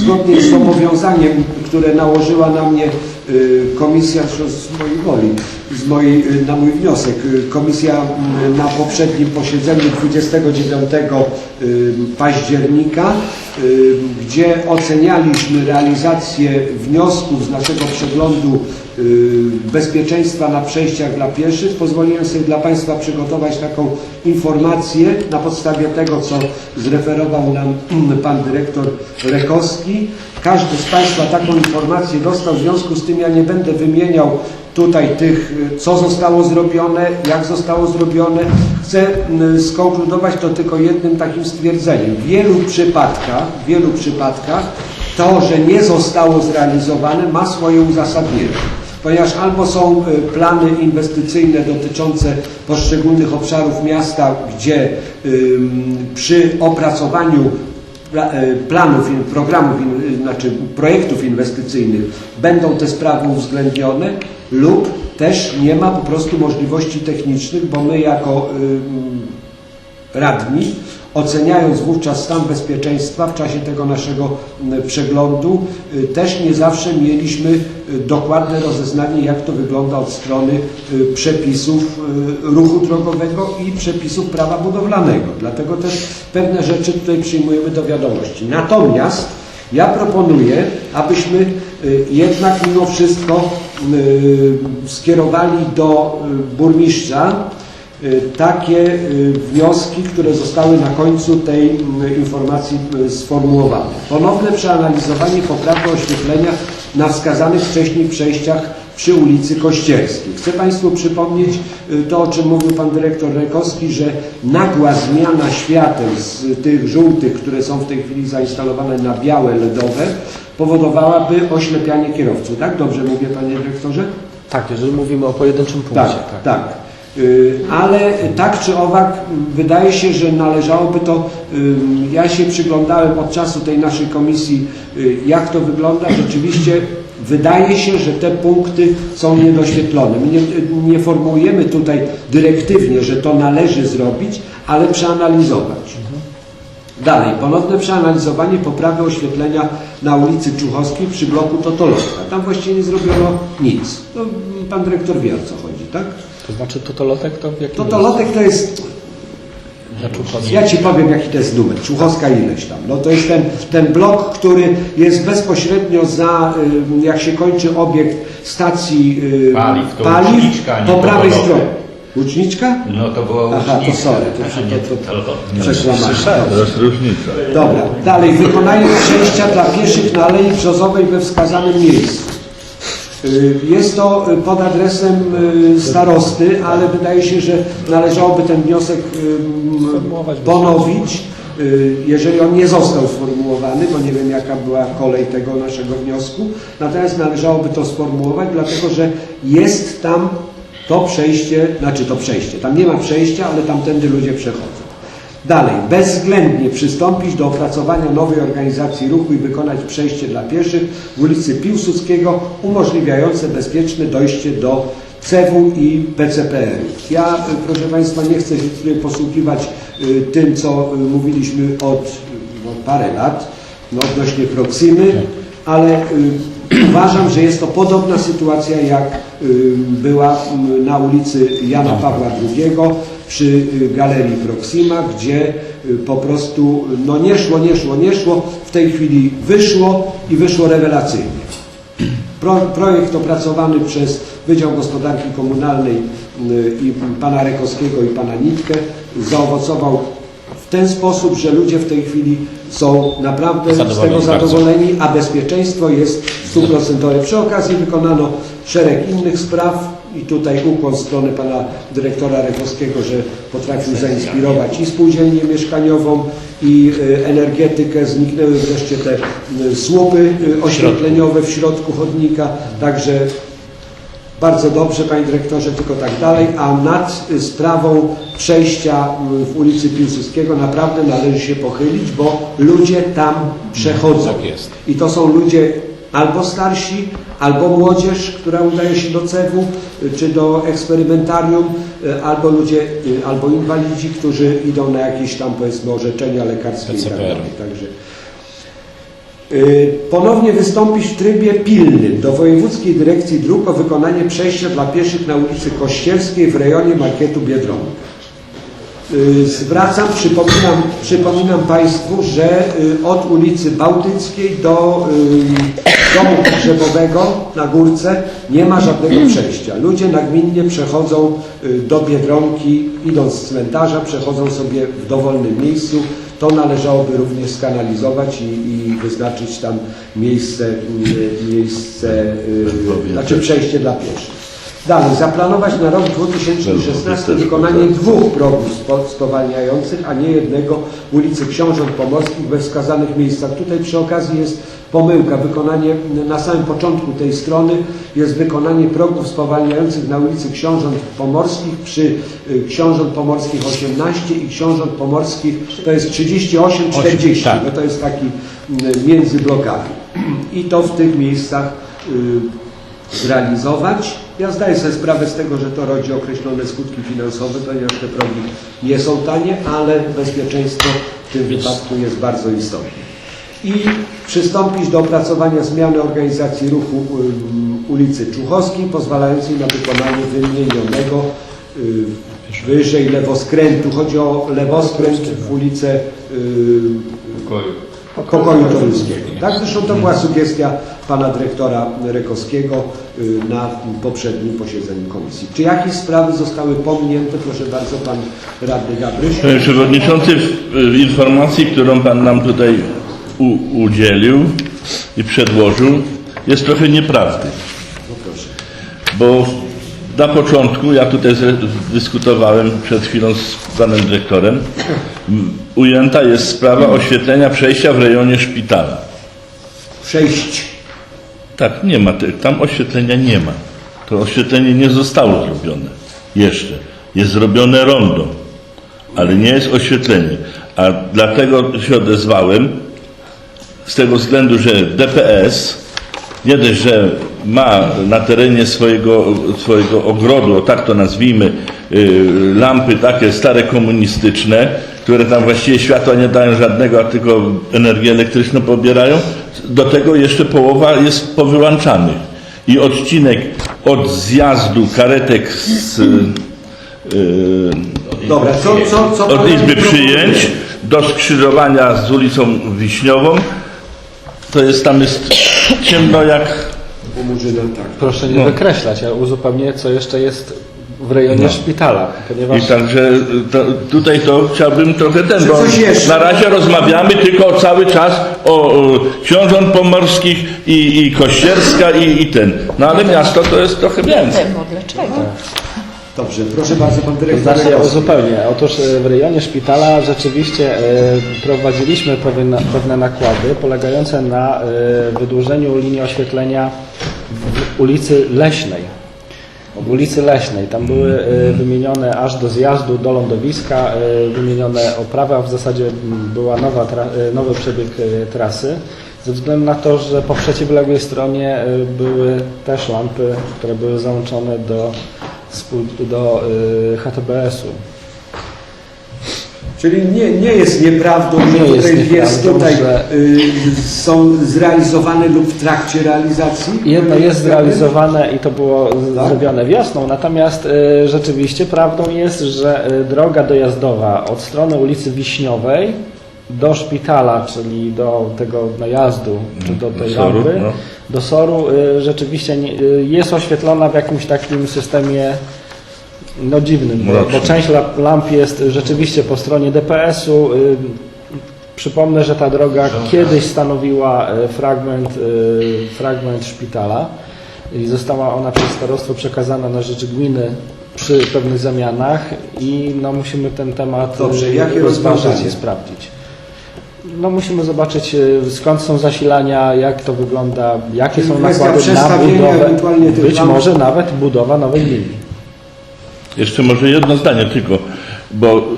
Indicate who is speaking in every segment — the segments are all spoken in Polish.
Speaker 1: zgodnie z zobowiązaniem, które nałożyła na mnie komisja zresztą z mojej woli, z mojej, y, na mój wniosek, y, komisja y, na poprzednim posiedzeniu 29 y, października, y, gdzie ocenialiśmy realizację wniosków z naszego przeglądu y, bezpieczeństwa na przejściach dla pieszych. Pozwoliłem sobie dla Państwa przygotować taką informację na podstawie tego, co zreferował nam Pan Dyrektor Rekowski. Każdy z Państwa taką informację dostał, w związku z tym ja nie będę wymieniał tutaj tych, y, co zostało zrobione, jak zostało zrobione. Chcę y, skonkludować to tylko jednym takim stwierdzeniem. W wielu przypadkach, w wielu przypadkach to, że nie zostało zrealizowane, ma swoje uzasadnienie. Ponieważ albo są y, plany inwestycyjne dotyczące poszczególnych obszarów miasta, gdzie przy opracowaniu planów, in- programów, y, znaczy projektów inwestycyjnych. Będą te sprawy uwzględnione lub też nie ma po prostu możliwości technicznych, bo my jako ym, radni, oceniając wówczas stan bezpieczeństwa w czasie tego naszego przeglądu, y, też nie zawsze mieliśmy y, dokładne rozeznanie, jak to wygląda od strony y, przepisów ruchu drogowego i przepisów prawa budowlanego. Dlatego też pewne rzeczy tutaj przyjmujemy do wiadomości. Natomiast ja proponuję, abyśmy jednak mimo wszystko skierowali do burmistrza takie y, wnioski, które zostały na końcu tej mm, informacji y, sformułowane. Ponowne przeanalizowanie poprawy oświetlenia na wskazanych wcześniej przejściach przy ulicy Kościerskiej. Chcę Państwu przypomnieć y, to, o czym mówił Pan Dyrektor Rekowski, że nagła zmiana świateł z tych żółtych, które są w tej chwili zainstalowane na białe LEDowe, powodowałaby oślepianie kierowców. Tak? Dobrze mówię Panie Dyrektorze?
Speaker 2: Tak, jeżeli mówimy o pojedynczym punkcie.
Speaker 1: Tak, tak. Y, Ale tak czy owak y, wydaje się, że należałoby to, y, ja się przyglądałem od czasu tej naszej komisji, y, jak to wygląda. Rzeczywiście wydaje się, że te punkty są niedoświetlone. My nie, nie formułujemy tutaj dyrektywnie, że to należy zrobić, ale przeanalizować. Dalej, ponowne przeanalizowanie poprawy oświetlenia na ulicy Czuchowskiej przy bloku Totolotka. Tam właściwie nie zrobiono nic. No, pan dyrektor wie o co chodzi, tak?
Speaker 2: To znaczy totolotek to w jakim
Speaker 1: Totolotek to jest, ja Ci powiem jaki to jest numer, Czuchowska ileś tam. No to jest ten, ten blok, który jest bezpośrednio za, y, jak się kończy obiekt stacji y,
Speaker 3: Paliw, to
Speaker 1: paliw
Speaker 3: Łuczniczka, nie
Speaker 1: po prawej stronie. Łuczniczka?
Speaker 3: No to była
Speaker 1: Aha, to sorry, to, to, to- to przeszłamałem.
Speaker 4: To jest różnica.
Speaker 1: Dobra, dalej, wykonanie przejścia dla pieszych na Alei Brzozowej we wskazanym miejscu. Y, Jest to y, pod adresem y, starosty, ale wydaje się, że należałoby ten wniosek ponowić, jeżeli on nie został sformułowany, bo nie wiem jaka była kolej tego naszego wniosku. Natomiast należałoby to sformułować, dlatego że jest tam to przejście, znaczy to przejście, tam nie ma przejścia, ale tamtędy ludzie przechodzą. Dalej, bezwzględnie przystąpić do opracowania nowej organizacji ruchu i wykonać przejście dla pieszych w ulicy Piłsudskiego umożliwiające bezpieczne dojście do CEW i PCPR. Ja, y, proszę Państwa, nie chcę się tutaj posługiwać y, tym, co y, mówiliśmy od no, parę lat no, odnośnie Proximy, ale y, uważam, że jest to podobna sytuacja jak była na ulicy Jana Pawła II przy y, galerii Proxima, gdzie y, po prostu no nie szło, nie szło, nie szło, w tej chwili wyszło i wyszło rewelacyjnie. Pro, projekt opracowany przez Wydział Gospodarki Komunalnej y, i pana Rekowskiego i pana Nitkę zaowocował w ten sposób, że ludzie w tej chwili są naprawdę z tego
Speaker 2: Zadowoleni bardzo.
Speaker 1: zadowoleni, a bezpieczeństwo jest stuprocentowe. Przy okazji wykonano szereg innych spraw i tutaj ukłon w stronę pana dyrektora Rekowskiego, że potrafił zainspirować i spółdzielnię mieszkaniową i y, energetykę. Zniknęły wreszcie te y, słupy y, oświetleniowe w środku chodnika, także bardzo dobrze, panie dyrektorze, tylko tak dalej, a nad sprawą przejścia w ulicy Piłsudskiego naprawdę należy się pochylić, bo ludzie tam przechodzą.
Speaker 2: Tak.
Speaker 1: I to są ludzie albo starsi, albo młodzież, która udaje się do CEW y, czy do eksperymentarium, y, albo ludzie, y, albo inwalidzi, którzy idą na jakieś tam powiedzmy orzeczenia lekarskie i tak dalej. Także Ponownie wystąpić w trybie pilnym do Wojewódzkiej Dyrekcji Dróg o wykonanie przejścia dla pieszych na ulicy Kościelskiej w rejonie Marketu Biedronka. Y, Zwracam, przypominam, przypominam Państwu, że y, od ulicy Bałtyckiej do y, domu pogrzebowego na górce nie ma żadnego przejścia. Ludzie nagminnie przechodzą do Biedronki, idąc z cmentarza, przechodzą sobie w dowolnym miejscu. To należałoby również skanalizować i, i wyznaczyć tam miejsce, miejsce znaczy przejście dla pieszych. Dalej, zaplanować na rok 2016 wykonanie dwóch progów spo- spowalniających, a nie jednego ulicy Książąt Pomorskich we wskazanych miejscach. Tutaj przy okazji jest pomyłka. Wykonanie na samym początku tej strony jest wykonanie progów spowalniających na ulicy Książąt Pomorskich przy y, Książąt Pomorskich 18 i Książąt Pomorskich to jest 38-40,
Speaker 2: tak.
Speaker 1: bo to jest taki y, między blokami. I to w tych miejscach y, zrealizować. Ja zdaję sobie sprawę z tego, że to rodzi określone skutki finansowe, ponieważ te progi nie są tanie, ale bezpieczeństwo w tym wypadku jest bardzo istotne. I przystąpić do opracowania zmiany organizacji ruchu ym, ulicy Czuchowskiej, pozwalającej na wykonanie wymienionego y, wyżej lewoskrętu. Chodzi o lewoskręt w ulicę y, pokoju toruńskiego. Tak? Zresztą to była sugestia pana dyrektora Rekowskiego y, na poprzednim posiedzeniu komisji. Czy jakieś sprawy zostały pominięte? Proszę bardzo, pan radny Gabryś.
Speaker 3: Panie Przewodniczący, w, informacji, którą Pan nam tutaj udzielił i przedłożył, jest trochę nieprawdy.
Speaker 1: No proszę.
Speaker 3: Bo na początku, ja tutaj dyskutowałem przed chwilą z Panem Dyrektorem, ujęta jest sprawa oświetlenia przejścia w rejonie szpitala.
Speaker 1: Przejść.
Speaker 3: Tak, nie ma, tam oświetlenia nie ma. To oświetlenie nie zostało zrobione jeszcze. Jest zrobione rondo, ale nie jest oświetlenie. A dlatego się odezwałem, z tego względu, że DPS nie dość, że ma na terenie swojego, swojego ogrodu, o tak to nazwijmy, y, lampy takie stare komunistyczne, które tam właściwie światła nie dają żadnego, a tylko energię elektryczną pobierają. Do tego jeszcze połowa jest powyłączanych. I odcinek od zjazdu karetek z, y,
Speaker 1: Dobra, co, co, co
Speaker 3: od Izby? Przyjęć do skrzyżowania z ulicą Wiśniową, to jest tam jest ciemno jak
Speaker 1: U Murzyna, tak.
Speaker 2: Proszę nie
Speaker 3: No.
Speaker 2: wykreślać, a uzupełnię, co jeszcze jest w rejonie szpitala, ponieważ
Speaker 3: I także to, tutaj to chciałbym trochę ten, bo
Speaker 1: coś jeszcze?
Speaker 3: na razie rozmawiamy tylko cały czas o, o książąt pomorskich i, i Kościerska i, i ten. No ale miasto to jest trochę więcej.
Speaker 4: Temu, dlaczego?
Speaker 1: Dobrze, proszę bardzo, pan
Speaker 2: To
Speaker 1: dyrektor
Speaker 2: znaczy ja uzupełnię. Otóż e, w rejonie szpitala rzeczywiście e, prowadziliśmy pewne, pewne nakłady polegające na e, wydłużeniu linii oświetlenia w ulicy Leśnej. W ulicy Leśnej. Tam były e, wymienione aż do zjazdu do lądowiska, e, wymienione oprawy, a w zasadzie była nowa e, nowy przebieg trasy. Ze względu na to, że po przeciwległej stronie były też lampy, które były załączone do, do HTBS-u.
Speaker 1: Czyli nie, nie jest nieprawdą, że
Speaker 2: Nie jest
Speaker 1: tutaj, jest
Speaker 2: nieprawdą,
Speaker 1: tutaj
Speaker 2: że-
Speaker 1: y, są zrealizowane lub w trakcie realizacji?
Speaker 2: Jedno jest zrealizowane i to było
Speaker 1: Tak?
Speaker 2: zrobione wiosną, natomiast y, rzeczywiście prawdą jest, że y, droga dojazdowa od strony ulicy Wiśniowej do szpitala, czyli do tego najazdu, czy do tej
Speaker 3: Soru,
Speaker 2: lampy,
Speaker 3: no.
Speaker 2: do Soru, y, rzeczywiście nie, y, jest oświetlona w jakimś takim systemie no dziwnym, bo, bo część la- lamp jest rzeczywiście po stronie DPS-u. Przypomnę, że ta droga kiedyś stanowiła y, fragment, y, fragment szpitala i została ona przez starostwo przekazana na rzecz gminy przy pewnych zamianach i no, musimy ten temat
Speaker 1: Dobrze,
Speaker 2: y, rozważyć i sprawdzić. No musimy zobaczyć skąd są zasilania, jak to wygląda, jakie
Speaker 1: Czyli
Speaker 2: są nakłady na budowę, być
Speaker 1: lamp.
Speaker 2: może nawet budowa nowej linii.
Speaker 3: Jeszcze może jedno zdanie tylko, bo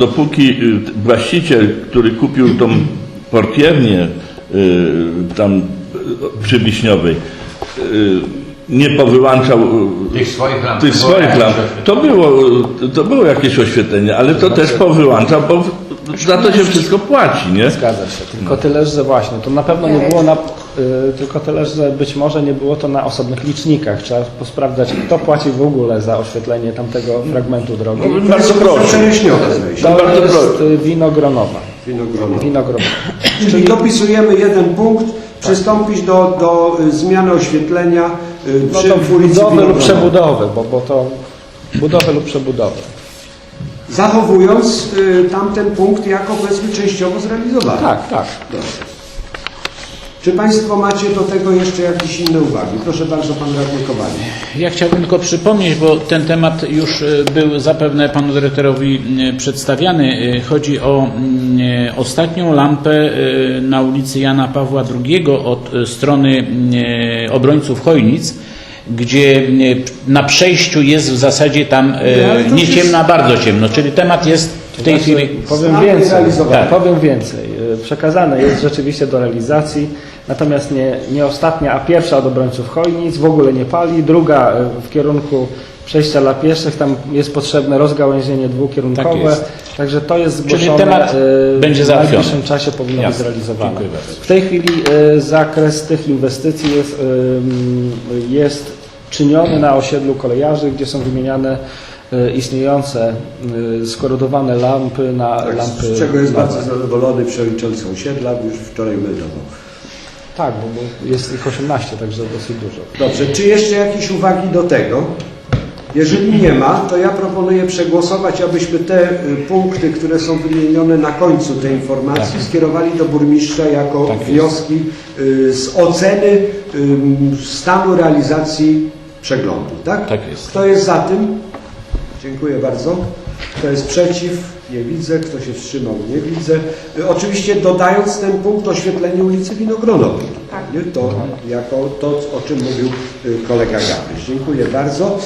Speaker 3: dopóki y, właściciel, który kupił tą portiernię y, tam y, przy Wiśniowej, y, nie powyłączał
Speaker 5: Tych swoich lamp.
Speaker 3: tych swoich lamp, to było, to było jakieś oświetlenie, ale to też powyłączał, bo za to się wszystko płaci, nie?
Speaker 2: Zgadza się. Tylko tyle, że właśnie, to na pewno nie było na, tylko tyle, że być może nie było to na osobnych licznikach. Trzeba posprawdzać, kto płaci w ogóle za oświetlenie tamtego fragmentu drogi.
Speaker 3: No, Bardzo proszę.
Speaker 2: To
Speaker 3: bardzo
Speaker 2: jest
Speaker 3: proszę.
Speaker 2: y, winogronowa.
Speaker 1: Winogronowe.
Speaker 2: Winogronowa.
Speaker 1: Czyli dopisujemy jeden punkt, przystąpić do, do y, zmiany oświetlenia y,
Speaker 2: No
Speaker 1: przy
Speaker 2: to
Speaker 1: ulicy
Speaker 2: budowy lub przebudowy, bo, bo to budowy lub przebudowy.
Speaker 1: Zachowując y, tamten punkt jako powiedzmy częściowo zrealizowany.
Speaker 2: Tak, tak.
Speaker 1: Dobrze. Czy Państwo macie do tego jeszcze jakieś inne uwagi? Proszę bardzo, Pan Radny Kowalik.
Speaker 4: Ja chciałbym tylko przypomnieć, bo ten temat już e, był zapewne panu dyrektorowi e, przedstawiany. E, Chodzi o mm, ostatnią lampę na ulicy Jana Pawła II od strony obrońców Chojnic, gdzie na przejściu jest w zasadzie tam
Speaker 1: Nie, to
Speaker 4: nie
Speaker 1: jest-
Speaker 4: ciemno, a bardzo ciemno. Czyli temat jest w tej
Speaker 2: Znaczy,
Speaker 4: chwili...
Speaker 2: Powiem
Speaker 1: Znamy
Speaker 2: więcej,
Speaker 1: realizowane.
Speaker 2: tak, powiem więcej. Y, Przekazane jest rzeczywiście do realizacji, natomiast nie, nie ostatnia, a pierwsza od obrońców Chojnic w ogóle nie pali, druga y, w kierunku przejścia dla pieszych, tam jest potrzebne rozgałęzienie dwukierunkowe,
Speaker 4: Tak jest.
Speaker 2: także to jest
Speaker 4: Czyli
Speaker 2: zgłoszone,
Speaker 4: temat
Speaker 2: y,
Speaker 4: będzie
Speaker 2: w najbliższym czasie powinno
Speaker 4: Jasne.
Speaker 2: być zrealizowane. W tej chwili y, zakres tych inwestycji jest, y, jest czyniony na osiedlu kolejarzy, gdzie są wymieniane istniejące y, skorodowane lampy na
Speaker 1: Tak,
Speaker 2: lampy.
Speaker 1: z czego jest
Speaker 2: nowe.
Speaker 1: bardzo zadowolony przewodniczący osiedla, już wczoraj meldował.
Speaker 2: Tak, bo, jest ich 18, także dosyć dużo.
Speaker 1: Dobrze, czy jeszcze jakieś uwagi do tego? Jeżeli nie ma, to ja proponuję przegłosować, abyśmy te y, punkty, które są wymienione na końcu tej informacji, skierowali do burmistrza jako
Speaker 4: Tak
Speaker 1: wnioski z oceny stanu realizacji przeglądu. Tak?
Speaker 4: Tak jest.
Speaker 1: Kto jest za tym? Dziękuję bardzo. Kto jest przeciw? Nie widzę. Kto się wstrzymał? Nie widzę. Y, Oczywiście dodając ten punkt oświetlenie ulicy Winogronowej. Nie? To jako to, o czym mówił y, kolega Gabryś. Dziękuję bardzo.